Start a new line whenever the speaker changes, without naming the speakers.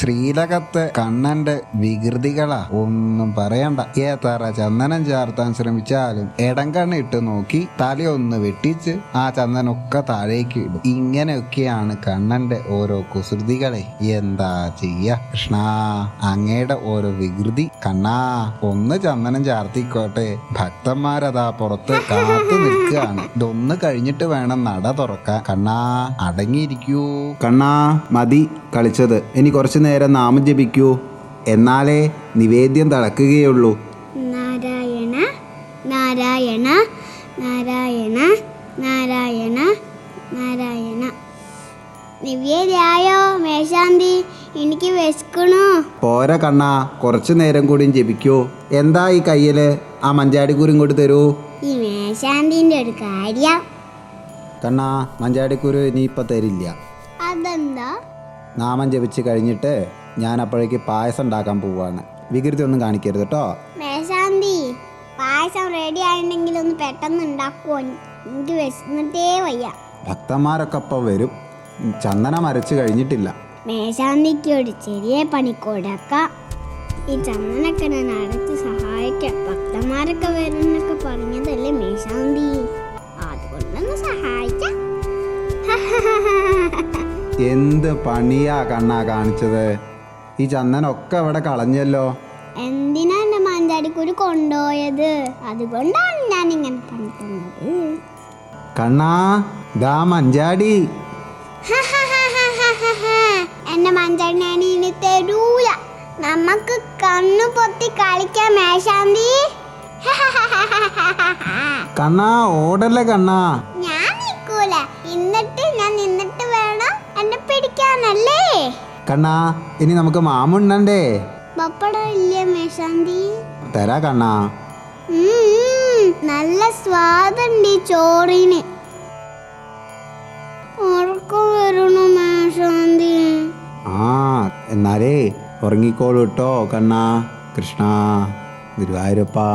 ശ്രീലകത്തെ കണ്ണന്റെ വികൃതികളാ. ഒന്നും പറയണ്ട. എത്ര ചന്ദനം ചാർത്താൻ ശ്രമിച്ചാലും ഇടം കണ്ണിട്ട് നോക്കി തലയൊന്ന് വെട്ടിച്ച് ആ ചന്ദനൊക്കെ താഴേക്ക് ഇടും. ഇങ്ങനെയൊക്കെയാണ് കണ്ണന്റെ ഓരോ കുസൃതികളെ. എന്താ ചെയ്യ? കൃഷ്ണ അങ്ങയുടെ ഓരോ വികൃതി. കണ്ണാ ഒന്ന് ചന്ദനം ചാർത്തിക്കോട്ടെ. ഭക്തന്മാരതാ പുറത്ത് കാത്തു നിൽക്കുകയാണ്. ഇതൊന്ന് കഴിഞ്ഞിട്ട് വേണം നട തുറക്കാൻ. കണ്ണാ അടങ്ങിയിരിക്കൂ.
കണ്ണാ മതി കളിച്ചത്. ഇനി കുറച്ചു നേരം നാമം ജപിക്കൂ. എന്നാലേ നിവേദ്യം തളക്കുകയുള്ളൂ.
നാരായണ നാരായണ നാരായണ നാരായണ നാരായണ. നിവേദ്യായോ മേശാന്തി എനിക്ക് വിശക്കണു.
പോരാ കണ്ണ കുറച്ചു നേരം കൂടി ജപിക്കൂ. എന്താ ഈ കയ്യിൽ? ആ മഞ്ചാടിക്കൂരും ഇങ്ങോട്ട് തരൂ.
ഈ മേശാന്തിന്റെ ഒരു കാര്യം.
കണ്ണാ മഞ്ചാടിക്കൂര് ഇപ്പൊ തരില്ല.
അതെന്താ?
നാമം ജപിച്ച് കഴിഞ്ഞിട്ട് ഞാൻ അപ്പോഴേക്ക് പായസം ഉണ്ടാക്കാൻ പോവാണ്. വികൃതി ഒന്നും കാണിക്കരുത് കേട്ടോ.
മേശാന്തി പായസം റെഡി ആയിട്ടുണ്ടെങ്കിൽ ഒന്ന് പെട്ടെന്ന് ഉണ്ടാക്കുമോ എനിക്ക് വിശന്നിട്ടേ വയ്യ.
ഭക്തന്മാരൊക്കെ അപ്പോൾ വരും. ചന്ദനം അരച്ച് കഴിഞ്ഞിട്ടില്ല.
മേശാന്തിക്ക് ഒരു ചെറിയ പണി കൊടുക്കാം. ഈ ചന്ദനൊക്കെ ഞാൻ അടച്ച് സഹായിക്കാം. ഭക്തന്മാരൊക്കെ വരുന്നൊക്കെ പറഞ്ഞതല്ലേ മേശാന്തി?
എന്ത് പണിയാ കണ്ണാ കാണിച്ചത് ഈ ചന്ദനൊക്കെ ഇവിടെ കളഞ്ഞല്ലോ
എന്തിനാ എന്റെ മാഞ്ചാടിക്കുരു കൊണ്ടുപോയത് അതുകൊണ്ടാണ് ഞാൻ ഇങ്ങനെ പണി തന്നത്
കണ്ണാ ദാ മഞ്ചാടി
എന്റെ മഞ്ചാടി ഞാൻ ഇനി തരൂല നമുക്ക് കണ്ണു പൊത്തി കളിക്കാൻ മേശാന്തി
കണ്ണാ ഓടല്ലേ കണ്ണാ
ഞാൻ നിൽക്കൂല എന്നിട്ട് ഞാൻ പിടിക്കാനല്ലേ
കണ്ണാ ഇനി നമുക്ക് മാമുണ്ണണ്ടേ? തരാ കണ്ണാ.
നല്ല സ്വാദുണ്ട് ഈ ചോറിന്.
ആ എന്നാലേ ഉറങ്ങിക്കോളൂ കേട്ടോ കണ്ണാ. കൃഷ്ണ ഗുരുവായൂരപ്പാ.